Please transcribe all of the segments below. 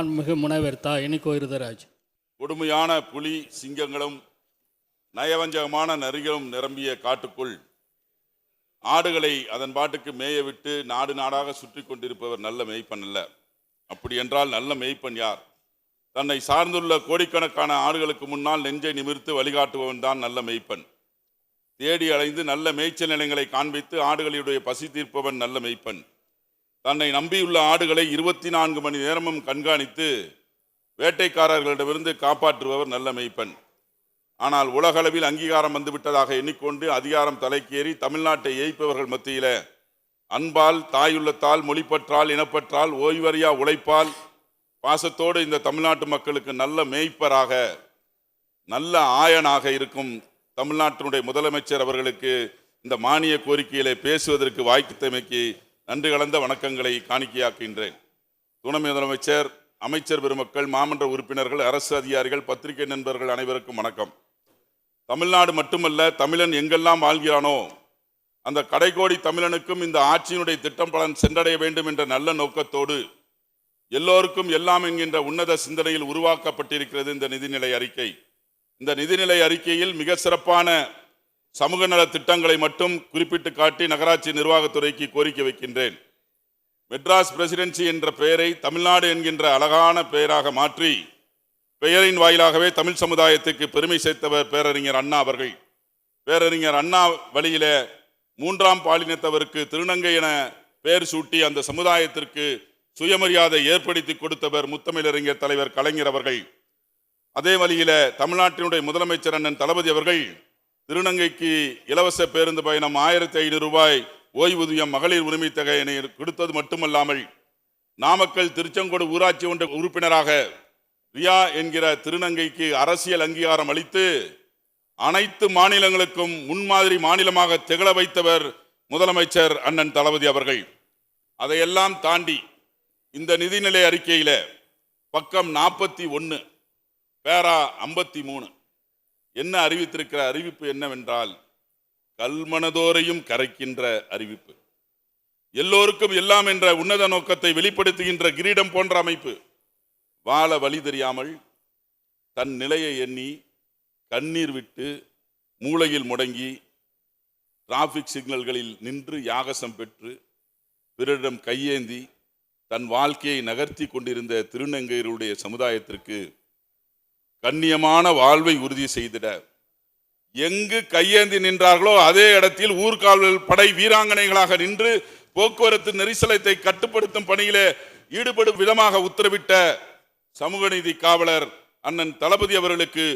மாண்புமிகு முனைவர் தா இனிக்கோ இருதராஜ். கொடுமையான புலி சிங்கங்களும் நயவஞ்சகமான நரிகளும் நிரம்பிய காட்டுக்குள் ஆடுகளை அதன் பாட்டுக்கு மேய விட்டு நாடு நாடாக சுற்றி கொண்டிருப்பவர் நல்ல மெய்ப்பன் அல்ல. அப்படி என்றால் நல்ல மெய்ப்பன் யார்? தன்னை சார்ந்துள்ள கோடிக்கணக்கான ஆடுகளுக்கு முன்னால் நெஞ்சை நிமிர்த்து வழிகாட்டுபவன் தான் நல்ல மெய்ப்பன். தேடி அலைந்து நல்ல மேய்ச்சல் நிலையங்களை காண்பித்து ஆடுகளுடைய பசி தீர்ப்பவன் நல்ல மெய்ப்பன். தன்னை நம்பியுள்ள ஆடுகளை இருபத்தி நான்கு மணி நேரமும் கண்காணித்து வேட்டைக்காரர்களிடமிருந்து காப்பாற்றுபவர் நல்ல மெய்ப்பன். ஆனால் உலகளவில் அங்கீகாரம் வந்துவிட்டதாக எண்ணிக்கொண்டு அதிகாரம் தலைக்கேறி தமிழ்நாட்டை ஏய்ப்பவர்கள் மத்தியில் அன்பால் தாயுள்ளத்தால் மொழிப்பற்றால் இனப்பற்றால் ஓய்வறியா உழைப்பால் பாசத்தோடு இந்த தமிழ்நாட்டு மக்களுக்கு நல்ல மேய்ப்பராக நல்ல ஆயனாக இருக்கும் தமிழ்நாட்டினுடைய முதலமைச்சர் அவர்களுக்கு இந்த மானிய கோரிக்கையிலே பேசுவதற்கு வாய்ப்பு தமைக்கு நன்றி கலந்த வணக்கங்களை காணிக்கையாக்குகின்றேன். துணை முதலமைச்சர் அமைச்சர் பெருமக்கள் மாமன்ற உறுப்பினர்கள் அரசு அதிகாரிகள் பத்திரிகை நண்பர்கள் அனைவருக்கும் வணக்கம். தமிழ்நாடு மட்டுமல்ல தமிழன் எங்கெல்லாம் வாழ்கிறானோ அந்த கடைகோடி தமிழனுக்கும் இந்த ஆட்சியினுடைய திட்டம் பலன் சென்றடைய வேண்டும் என்ற நல்ல நோக்கத்தோடு எல்லோருக்கும் எல்லாம் என்கின்ற உன்னத சிந்தனையில் உருவாக்கப்பட்டிருக்கிறது இந்த நிதிநிலை அறிக்கை. இந்த நிதிநிலை அறிக்கையில் மிக சிறப்பான சமூக நல திட்டங்களை மட்டும் குறிப்பிட்டு காட்டி நகராட்சி நிர்வாகத்துறைக்கு கோரிக்கை வைக்கின்றேன். மெட்ராஸ் பிரசிடென்சி என்ற பெயரை தமிழ்நாடு என்கின்ற அழகான பெயராக மாற்றி பெயரின் வாயிலாகவே தமிழ் சமுதாயத்துக்கு பெருமை சேர்த்தவர் பேரறிஞர் அண்ணா அவர்கள். பேரறிஞர் அண்ணா வழியில மூன்றாம் பாலினத்தவருக்கு திருநங்கை என பெயர் சூட்டி அந்த சமுதாயத்திற்கு சுயமரியாதை ஏற்படுத்தி கொடுத்தவர் முத்தமிழறிஞர் தலைவர் கலைஞர் அவர்கள். அதே வழியில தமிழ்நாட்டினுடைய முதலமைச்சர் அண்ணன் தளபதி அவர்கள் திருநங்கைக்கு இலவச பேருந்து பயணம் ஆயிரத்தி ஐநூறு ரூபாய் ஓய்வூதியம் மகளிர் உரிமை தொகையினை கொடுத்தது மட்டுமல்லாமல் நாமக்கல் திருச்செங்கோடு ஊராட்சி ஒன்ற உறுப்பினராக ரியா என்கிற திருநங்கைக்கு அரசியல் அங்கீகாரம் அளித்து அனைத்து மாநிலங்களுக்கும் முன்மாதிரி மாநிலமாக திகழ வைத்தவர் முதலமைச்சர் அண்ணன் தளபதி அவர்கள். அதையெல்லாம் தாண்டி இந்த நிதிநிலை அறிக்கையில் பக்கம் நாற்பத்தி ஒன்று பேரா ஐம்பத்தி மூணு. என்ன அறிவித்திருக்கிற அறிவிப்பு என்னவென்றால் கல்மனதோரையும் கரைக்கின்ற அறிவிப்பு. எல்லோருக்கும் எல்லாம் என்ற உன்னத நோக்கத்தை வெளிப்படுத்துகின்ற கிரீடம் போன்ற அமைப்பு. வாழ வழி தெரியாமல் தன் நிலையை எண்ணி கண்ணீர் விட்டு மூளையில் முடங்கி டிராஃபிக் சிக்னல்களில் நின்று யாகசம் பெற்று பிறரிடம் கையேந்தி தன் வாழ்க்கையை நகர்த்தி கொண்டிருந்த திருநங்கையருடைய சமுதாயத்திற்கு கண்ணியமான வாழ்வை உறுதி செய்திட. எங்கு கையேந்தி நின்றார்களோ அதே இடத்தில் ஊர்காவல் படை வீராங்கனைகளாக நின்று போக்குவரத்து நெரிசலத்தை கட்டுப்படுத்தும் பணியிலே ஈடுபடும் விதமாக உத்தரவிட்ட சமூக நீதி காவலர் அண்ணன் தளபதி அவர்களுக்கு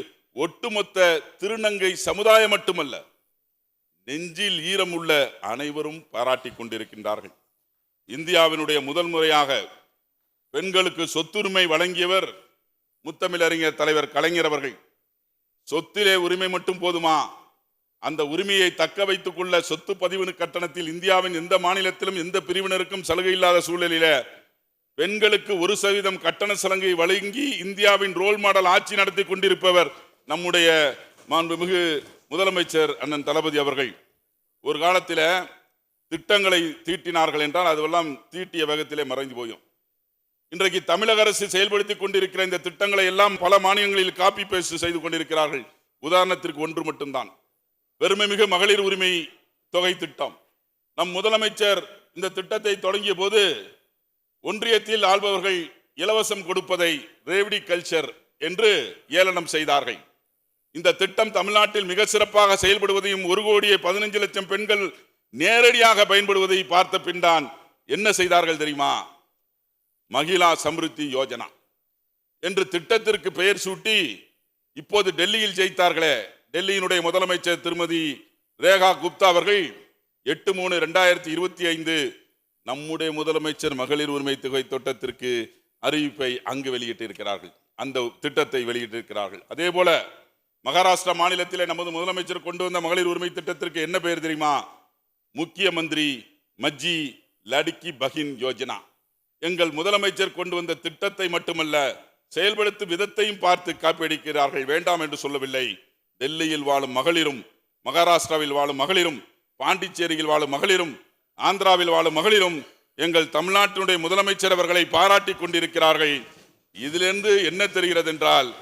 ஒட்டுமொத்த திருநங்கை சமுதாயம் மட்டுமல்ல நெஞ்சில் ஈரம் உள்ள அனைவரும் பாராட்டி கொண்டிருக்கின்றார்கள். இந்தியாவினுடைய முதல் முறையாக பெண்களுக்கு சொத்துரிமை வழங்கியவர் முத்தமிழறிஞர் தலைவர் கலைஞர் அவர்கள் சொத்திலே உரிமை மட்டும் போதுமா? அந்த உரிமையை தக்க வைத்துக் கொள்ள சொத்து பதிவு கட்டணத்தில் இந்தியாவின் எந்த மாநிலத்திலும் எந்த பிரிவினருக்கும் சலுகை இல்லாத சூழலில பெண்களுக்கு ஒரு சதவீதம் கட்டண சலுகை வழங்கி இந்தியாவின் ரோல் மாடல் ஆட்சி நடத்தி கொண்டிருப்பவர் நம்முடைய மாண்புமிகு முதலமைச்சர் அண்ணன் தளபதி அவர்கள். ஒரு காலத்தில் திட்டங்களை தீட்டினார்கள் என்றால் அதுவெல்லாம் தீட்டிய வேகத்திலே மறைந்து போயும். இன்றைக்கு தமிழக அரசு செயல்படுத்திக் கொண்டிருக்கிற இந்த திட்டங்களை எல்லாம் பல மாநிலங்களில் காப்பி பேஸ்ட் செய்து கொண்டிருக்கிறார்கள். உதாரணத்திற்கு ஒன்று மட்டும்தான். பெருமைமிகு மகளிர் உரிமை தொகை திட்டம். நம் முதலமைச்சர் இந்த திட்டத்தை தொடங்கிய போது ஒன்றியத்தில் ஆள்பவர்கள் இலவசம் கொடுப்பதை ரேவடி கல்ச்சர் என்று ஏளனம் செய்தார்கள். இந்த திட்டம் தமிழ்நாட்டில் மிக சிறப்பாக செயல்படுவதையும் ஒரு கோடியே பதினஞ்சு லட்சம் பெண்கள் நேரடியாக பயன்படுவதை பார்த்த பின்தான் என்ன செய்தார்கள் தெரியுமா? மகிழா சம்ருத்தி யோஜனா என்று திட்டத்திற்கு பெயர் சூட்டி இப்போது டெல்லியில் ஜெயித்தார்களே. டெல்லியினுடைய முதலமைச்சர் திருமதி ரேகா குப்தா அவர்கள் எட்டு மூணு ரெண்டாயிரத்தி இருபத்தி ஐந்து நம்முடைய முதலமைச்சர் மகளிர் உரிமை தொகை திட்டத்திற்கு அறிவிப்பை அங்கு வெளியிட்டிருக்கிறார்கள். அந்த திட்டத்தை வெளியிட்டிருக்கிறார்கள். அதே போல மகாராஷ்டிரா மாநிலத்திலே நமது முதலமைச்சர் கொண்டு வந்த மகளிர் உரிமை திட்டத்திற்கு என்ன பெயர் தெரியுமா? முக்கிய மந்திரி மஜ்ஜி லடுக்கி பகின் யோஜனா. எங்கள் முதலமைச்சர் கொண்டு வந்த திட்டத்தை மட்டுமல்ல செயல்படுத்தும் விதத்தையும் பார்த்து காப்பியடிக்கிறார்கள். வேண்டாம் என்று சொல்லவில்லை. டெல்லியில் வாழும் மகளிரும் மகாராஷ்டிராவில் வாழும் மகளிரும் பாண்டிச்சேரியில் வாழும் மகளிரும் ஆந்திராவில் வாழும் மகளிரும் எங்கள் தமிழ்நாட்டினுடைய முதலமைச்சர் அவர்களை பாராட்டி கொண்டிருக்கிறார்கள். இதிலிருந்து என்ன தெரிகிறது என்றால்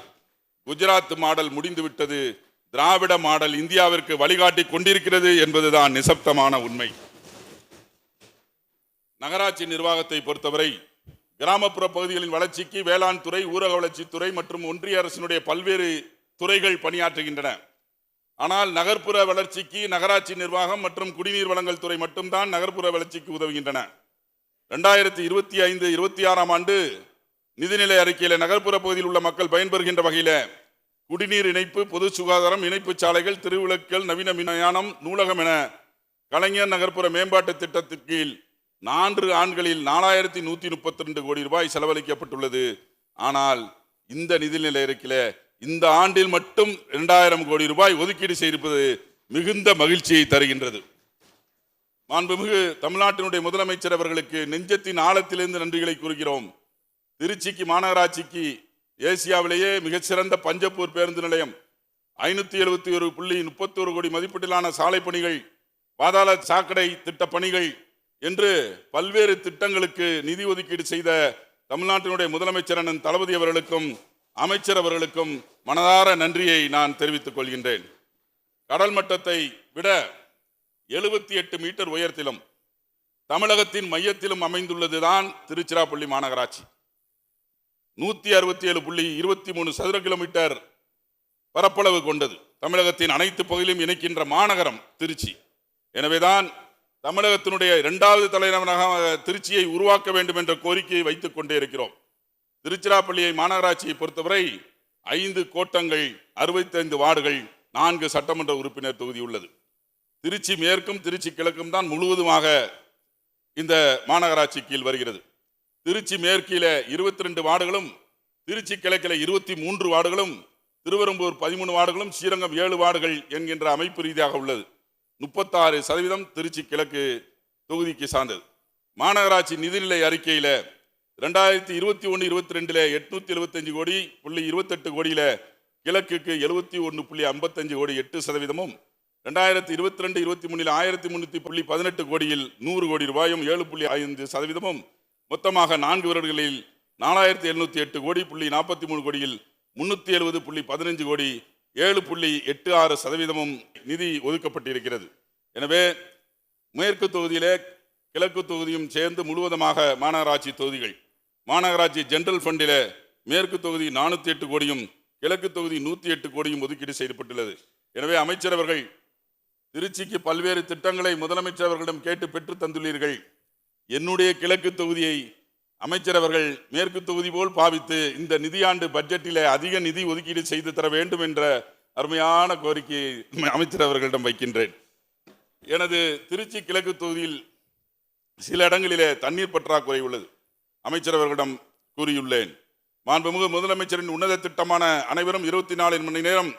குஜராத் மாடல் முடிந்துவிட்டது. திராவிட மாடல் இந்தியாவிற்கு வழிகாட்டி கொண்டிருக்கிறது என்பதுதான் நிசப்தமான உண்மை. நகராட்சி நிர்வாகத்தை பொறுத்தவரை கிராமப்புற பகுதிகளின் வளர்ச்சிக்கு வேளாண் துறை ஊரக வளர்ச்சித்துறை மற்றும் ஒன்றிய அரசினுடைய பல்வேறு துறைகள் பணியாற்றுகின்றன. ஆனால் நகர்ப்புற வளர்ச்சிக்கு நகராட்சி நிர்வாகம் மற்றும் குடிநீர் வழங்கல் துறை மட்டும்தான் நகர்ப்புற வளர்ச்சிக்கு உதவுகின்றன. ரெண்டாயிரத்தி இருபத்தி ஐந்து இருபத்தி ஆறாம் ஆண்டு நிதிநிலை அறிக்கையில் நகர்ப்புற பகுதியில் உள்ள மக்கள் பயன்பெறுகின்ற வகையில் குடிநீர் இணைப்பு பொது சுகாதாரம் இணைப்பு சாலைகள் திருவிளக்கல் நவீன மின்யானம் நூலகம் என கலைஞர் நகர்ப்புற மேம்பாட்டு திட்டத்தின் கீழ் நான்கு ஆண்களில் நாலாயிரத்தி நூத்தி முப்பத்தி ரெண்டு கோடி ரூபாய் செலவழிக்கப்பட்டுள்ளது. ஆனால் இந்த நிதிநிலை அறிக்கையில இந்த ஆண்டில் மட்டும் இரண்டாயிரம் கோடி ரூபாய் ஒதுக்கீடு செய்திருப்பது மிகுந்த மகிழ்ச்சியை தருகின்றது. மாண்புமிகு தமிழ்நாட்டினுடைய முதலமைச்சர் அவர்களுக்கு நெஞ்சத்தின் ஆழத்திலிருந்து நன்றிகளை கூறுகிறோம். திருச்சிக்கு மாநகராட்சிக்கு ஏசியாவிலேயே மிகச்சிறந்த பஞ்சப்பூர் பேருந்து நிலையம் ஐநூத்தி எழுபத்தி ஒரு புள்ளி முப்பத்தோரு கோடி மதிப்பீட்டிலான சாலை பணிகள் பாதாள சாக்கடை திட்ட பணிகள் என்று பல்வேறு திட்டங்களுக்கு நிதி ஒதுக்கீடு செய்த தமிழ்நாட்டினுடைய முதலமைச்சர் அண்ணன் தளபதி அவர்களுக்கும் அமைச்சர் அவர்களுக்கும் மனதார நன்றியை நான் தெரிவித்துக் கொள்கின்றேன். கடல் மட்டத்தை விட எழுபத்தி எட்டு மீட்டர் உயரத்திலும் தமிழகத்தின் மையத்திலும் அமைந்துள்ளதுதான் திருச்சிராப்பள்ளி மாநகராட்சி. நூற்றி அறுபத்தி ஏழு புள்ளி இருபத்தி மூணு சதுர கிலோமீட்டர் பரப்பளவு கொண்டது. தமிழகத்தின் அனைத்து பகுதியிலும் இணைக்கின்ற மாநகரம் திருச்சி. எனவேதான் தமிழகத்தினுடைய இரண்டாவது தலைநகராக திருச்சியை உருவாக்க வேண்டும் என்ற கோரிக்கையை வைத்துக் கொண்டே இருக்கிறோம். திருச்சிராப்பள்ளியை மாநகராட்சியை பொறுத்தவரை ஐந்து கோட்டங்கள் அறுபத்தைந்து வார்டுகள் நான்கு சட்டமன்ற உறுப்பினர் தொகுதி உள்ளது. திருச்சி மேற்கும் திருச்சி கிழக்கும் தான் முழுவதுமாக இந்த மாநகராட்சி கீழ் வருகிறது. திருச்சி மேற்கில இருபத்தி ரெண்டு வார்டுகளும் திருச்சி கிழக்கில் இருபத்தி மூன்று வார்டுகளும் திருவெரும்பூர் பதிமூணு வார்டுகளும் ஸ்ரீரங்கம் ஏழு வார்டுகள் என்கின்ற அமைப்பு ரீதியாக உள்ளது. முப்பத்தாறு சதவீதம் திருச்சி கிழக்கு தொகுதிக்கு சார்ந்தது. மாநகராட்சி நிதிநிலை அறிக்கையில ரெண்டாயிரத்தி இருபத்தி ஒன்று இருபத்தி ரெண்டுல எட்நூத்தி எழுபத்தஞ்சு கோடி புள்ளி இருபத்தெட்டு கோடியில கிழக்குக்கு எழுபத்தி ஒன்று புள்ளி ஐம்பத்தஞ்சு கோடி எட்டு சதவீதமும் ரெண்டாயிரத்தி இருபத்தி ரெண்டு இருபத்தி மூணில் ஆயிரத்தி முன்னூத்தி புள்ளி பதினெட்டு கோடியில் நூறு கோடி ரூபாயும் ஏழு புள்ளி ஐந்து சதவீதமும் மொத்தமாக நான்கு வருடங்களில் நாலாயிரத்தி எழுநூற்றி எட்டு கோடி புள்ளி நாற்பத்தி மூணு கோடியில் முன்னூத்தி எழுபது புள்ளி பதினஞ்சு கோடி ஏழு புள்ளி எட்டு ஆறு சதவீதமும் நிதி ஒதுக்கப்பட்டிருக்கிறது. எனவே மேற்கு தொகுதியிலே கிழக்கு தொகுதியும் சேர்ந்து முழுவதுமாக மாநகராட்சி தொகுதிகள். மாநகராட்சி ஜென்ரல் ஃபண்டிலே மேற்கு தொகுதி நானூற்றி எட்டு கோடியும் கிழக்கு தொகுதி நூற்றி எட்டு கோடியும் ஒதுக்கீடு செய்யப்பட்டுள்ளது. எனவே அமைச்சர் அவர்கள் திருச்சிக்கு பல்வேறு திட்டங்களை முதலமைச்சர் அவர்களிடம் கேட்டு பெற்று தந்துள்ளீர்கள். என்னுடைய கிழக்கு தொகுதியை அமைச்சர் அவர்கள் மேற்கு தொகுதி போல் பாவித்து இந்த நிதியாண்டு பட்ஜெட்டில் அதிக நிதி ஒதுக்கீடு செய்து தர வேண்டும் என்ற அருமையான கோரிக்கையை அமைச்சர் அவர்களிடம் வைக்கின்றேன். எனது திருச்சி கிழக்கு தொகுதியில் சில இடங்களிலே தண்ணீர் பற்றாக்குறை உள்ளது. அமைச்சர் அவர்களிடம் கூறியுள்ளேன். மாண்புமிகு முதலமைச்சரின் உன்னத திட்டமான அனைவரும் இருபத்தி நாலு மணி நேரம்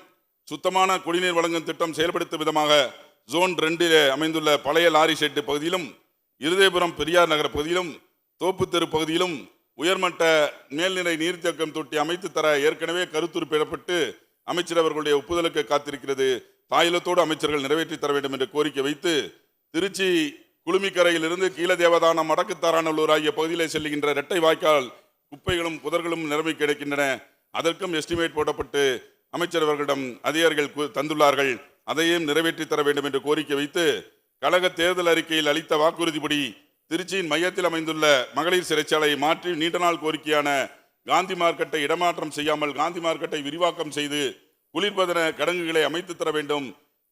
சுத்தமான குடிநீர் வழங்கும் திட்டம் செயல்படுத்தும் விதமாக ஜோன் ரெண்டிலே அமைந்துள்ள பழைய லாரி ஷெட்டு பகுதியிலும் இருதயபுரம் பெரியார் நகர் பகுதியிலும் தோப்பு தெரு பகுதியிலும் உயர்மட்ட மேல்நிலை நீர்த்தேக்கம் தொட்டி அமைத்து தர ஏற்கனவே கருத்துரு பெறப்பட்டு அமைச்சர் அவர்களுடைய ஒப்புதலுக்கு காத்திருக்கிறது. தாயிலத்தோடு அமைச்சர்கள் நிறைவேற்றி தர வேண்டும் என்று கோரிக்கை வைத்து திருச்சி குளுமிக்கரையிலிருந்து கீழ தேவதானம் மடக்குத்தாரானல்லூர் ஆகிய பகுதியிலே செல்லுகின்ற இரட்டை வாய்க்கால் குப்பைகளும் புதர்களும் நிரம்பி கிடைக்கின்றன. அதற்கும் எஸ்டிமேட் போடப்பட்டு அமைச்சர் அவர்களிடம் அதிகாரிகள் கு- தந்துள்ளார்கள். அதையும் நிறைவேற்றி தர வேண்டும் என்று கோரிக்கை வைத்து கழக தேர்தல் அறிக்கையில் அளித்த வாக்குறுதிப்படி திருச்சியின் மையத்தில் அமைந்துள்ள மகளிர் சிறைச்சாலையை மாற்றி நீண்ட நாள் கோரிக்கையான காந்தி மார்க்கெட்டை இடமாற்றம் செய்யாமல் காந்தி மார்க்கெட்டை விரிவாக்கம் செய்து குளிர்பதன கிடங்குகளை அமைத்து தர வேண்டும்.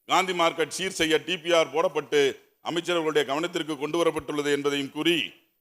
காந்தி மார்க்கெட் சீர் செய்ய டிபிஆர் போடப்பட்டு அமைச்சர்களுடைய கவனத்திற்கு கொண்டு வரப்பட்டுள்ளது என்பதையும் கூறி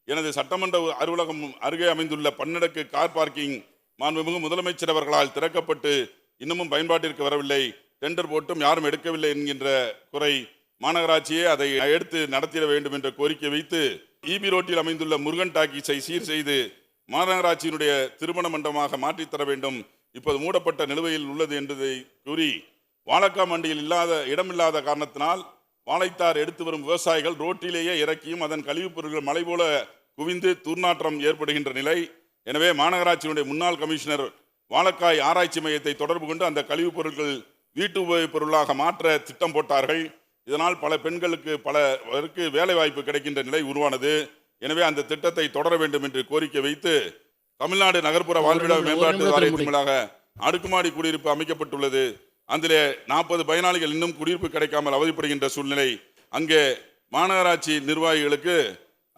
எனது சட்டமன்ற அலுவலகம் அருகே அமைந்துள்ள பன்னடக்கு கார் பார்க்கிங் மாண்புமிகு முதலமைச்சர் அவர்களால் திறக்கப்பட்டு இன்னமும் பயன்பாட்டிற்கு வரவில்லை. டெண்டர் போட்டும் யாரும் எடுக்கவில்லை என்கின்ற குறை மாநகராட்சியே அதை எடுத்து நடத்திட வேண்டும் என்ற கோரிக்கை வைத்து ஈபி ரோட்டில் அமைந்துள்ள முருகன் டாக்கீஸை சீர் செய்து மாநகராட்சியினுடைய திருமண மண்டபமாக மாற்றித்தர வேண்டும். இப்போது மூடப்பட்ட நிலுவையில் உள்ளது என்பதை கூறி வாழக்கா மண்டியில் இல்லாத இடமில்லாத காரணத்தினால் வாழைத்தார் எடுத்து வரும் விவசாயிகள் ரோட்டிலேயே இறக்கியும் அதன் கழிவுப் பொருட்கள் மலை போல குவிந்து துர்நாற்றம் ஏற்படுகின்ற நிலை. எனவே மாநகராட்சியினுடைய முன்னாள் கமிஷனர் வாழக்காய் ஆராய்ச்சி மையத்தை தொடர்பு கொண்டு அந்த கழிவுப் பொருட்கள் வீட்டு உபயோகப் பொருளாக மாற்ற திட்டம் போட்டார்கள். இதனால் பல பெண்களுக்கு பலருக்கு வேலை வாய்ப்பு கிடைக்கின்ற நிலை உருவானது. எனவே அந்த திட்டத்தை தொடர வேண்டும் என்று கோரிக்கை வைத்து தமிழ்நாடு நகர்ப்புற வாழ்விட மேம்பாட்டு வாரியத்தின் மூலமாக அடுக்குமாடி குடியிருப்பு அமைக்கப்பட்டுள்ளது. அதிலே நாற்பது பயனாளிகள் இன்னும் குடியிருப்பு கிடைக்காமல் அவதிப்படுகின்ற சூழ்நிலை. அங்கே மாநகராட்சி நிர்வாகிகளுக்கு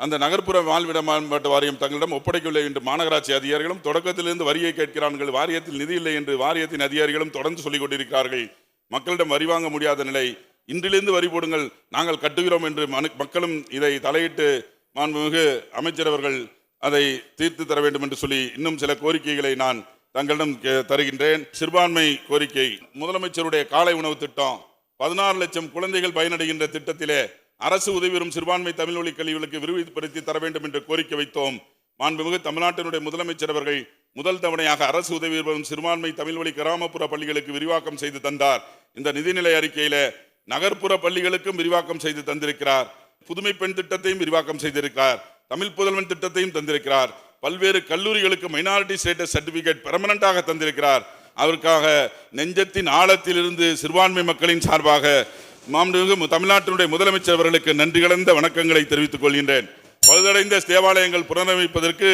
அந்த நகர்ப்புற வாழ்விட மேம்பாட்டு வாரியம் தங்களிடம் ஒப்படைக்கவில்லை என்று மாநகராட்சி அதிகாரிகளும் தொடக்கத்திலிருந்து வரியை கேட்கிறார்கள். வாரியத்தில் நிதி இல்லை என்று வாரியத்தின் அதிகாரிகளும் தொடர்ந்து சொல்லிக் கொண்டிருக்கிறார்கள். மக்களிடம் வரி வாங்க முடியாத நிலை. இன்றிலிருந்து வரி போடுங்கள். நாங்கள் கட்டுகிறோம் என்று மனு- மக்களும் இதை தலையிட்டு மாண்புமிகு அமைச்சர் அவர்கள் அதை தீர்த்து தர வேண்டும் என்று சொல்லி இன்னும் சில கோரிக்கைகளை நான் தங்களிடம் தருகின்றேன். சிறுபான்மை கோரிக்கை. முதலமைச்சருடைய காலை உணவு திட்டம். பதினாறு லட்சம் குழந்தைகள் பயனடைகின்ற திட்டத்திலே அரசு உதவி வரும் சிறுபான்மை தமிழ் வழி கல்விகளுக்கு விரிவுபடுத்தி தர வேண்டும் என்று கோரிக்கை வைத்தோம். மாண்புமிகு தமிழ்நாட்டினுடைய முதலமைச்சர் அவர்கள் முதல் தவணையாக அரசு உதவி வரும் சிறுபான்மை தமிழ் வழி கிராமப்புற பள்ளிகளுக்கு விரிவாக்கம் செய்து தந்தார். இந்த நிதிநிலை அறிக்கையில நகர்ப்புற பள்ளிகளுக்கும் விரிவாக்கம் செய்து தந்திருக்கிறார். புதுமை பெண் திட்டத்தையும் விரிவாக்கம் செய்திருக்கிறார். தமிழ் புதல்வன் திட்டத்தையும் தந்திருக்கிறார். பல்வேறு கல்லூரிகளுக்கு மைனாரிட்டி ஸ்டேட்டஸ் சர்டிபிகேட் பெர்மனண்டாக தந்திருக்கிறார். அதற்காக நெஞ்சத்தின் ஆழத்திலிருந்து சிறுபான்மை மக்களின் சார்பாக மாண்புமிகு தமிழ்நாட்டினுடைய முதலமைச்சர் அவர்களுக்கு நன்றி கலந்த வணக்கங்களை தெரிவித்துக் கொள்கின்றேன். பழுதடைந்த தேவாலயங்கள் புனரமைப்பதற்கு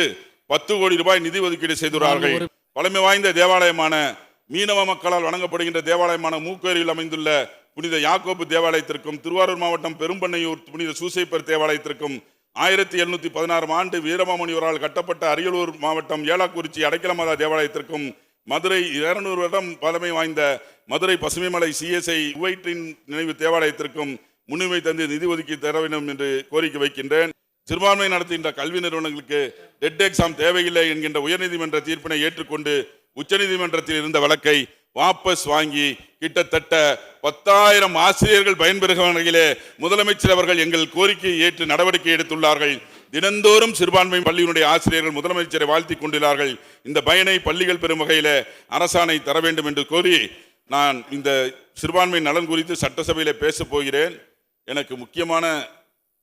பத்து கோடி ரூபாய் நிதி ஒதுக்கீடு செய்துள்ளார்கள். பழமை வாய்ந்த தேவாலயமான மீனவ மக்களால் வணங்கப்படுகின்ற தேவாலயமான மூக்கேரியில் அமைந்துள்ள புனித யாக்கோபு தேவாலயத்திற்கும் திருவாரூர் மாவட்டம் பெரும்பண்ணையூர் புனித சூசைப்பர் தேவாலயத்திற்கும் ஆயிரத்தி எழுநூத்தி பதினாறாம் ஆண்டு வீரமாமுனிவரால் கட்டப்பட்ட அரியலூர் மாவட்டம் ஏலாக்குறிச்சி அடைக்கலமாதா தேவாலயத்திற்கும் மதுரை இருநூறு வருடம் பழமை வாய்ந்த மதுரை பசுமைமலை சிஎஸ்ஐ குவைட்டின் நினைவு தேவாலயத்திற்கும் முன்னுரிமை தந்து நிதி ஒதுக்கி தர வேண்டும் என்று கோரிக்கை வைக்கின்றேன். சிறுபான்மை நடத்துகின்ற கல்வி நிறுவனங்களுக்கு டெட் எக்ஸாம் தேவையில்லை என்கின்ற உயர்நீதிமன்ற தீர்ப்பினை ஏற்றுக்கொண்டு உச்சநீதிமன்றத்தில் இருந்த வழக்கை வாபஸ் வாங்கி கிட்டத்தட்ட பத்தாயிரம் ஆசிரியர்கள் பயன்பெறுகிற வகையிலே முதலமைச்சர் அவர்கள் எங்கள் கோரிக்கையை ஏற்று நடவடிக்கை எடுத்துள்ளார்கள். தினந்தோறும் சிறுபான்மை பள்ளியினுடைய ஆசிரியர்கள் முதலமைச்சரை வாழ்த்தி கொண்டுள்ளார்கள் இந்த பயனை பள்ளிகள் பெறும் வகையில் அரசாணை தர வேண்டும் என்று கோரி நான் இந்த சிறுபான்மை நலன் குறித்து சட்டசபையில் பேசப் போகிறேன். எனக்கு முக்கியமான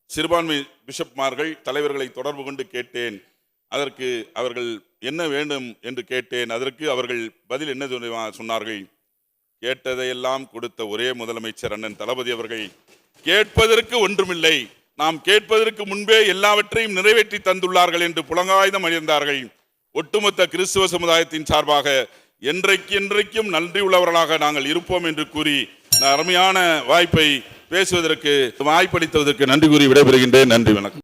சிறுபான்மை பிஷப்மார்கள் தலைவர்களை தொடர்பு கொண்டு கேட்டேன். அதற்கு அவர்கள் என்ன வேண்டும் என்று கேட்டேன். அதற்கு அவர்கள் பதில் என்ன சொன்னார்கள்? கேட்டதையெல்லாம் கொடுத்த ஒரே முதலமைச்சர் அண்ணன் தளபதி அவர்கள் கேட்பதற்கு ஒன்றுமில்லை. நாம் கேட்பதற்கு முன்பே எல்லாவற்றையும் நிறைவேற்றி தந்துள்ளார்கள் என்று புலங்காயுதம் அணிந்தார்கள். ஒட்டுமொத்த கிறிஸ்துவ சமுதாயத்தின் சார்பாக என்றைக்கு என்றைக்கும் நன்றி உள்ளவர்களாக நாங்கள் இருப்போம் என்று கூறி அருமையான வாய்ப்பை பேசுவதற்கு வாய்ப்பளித்ததற்கு நன்றி கூறி விடைபெறுகின்றேன். நன்றி வணக்கம்.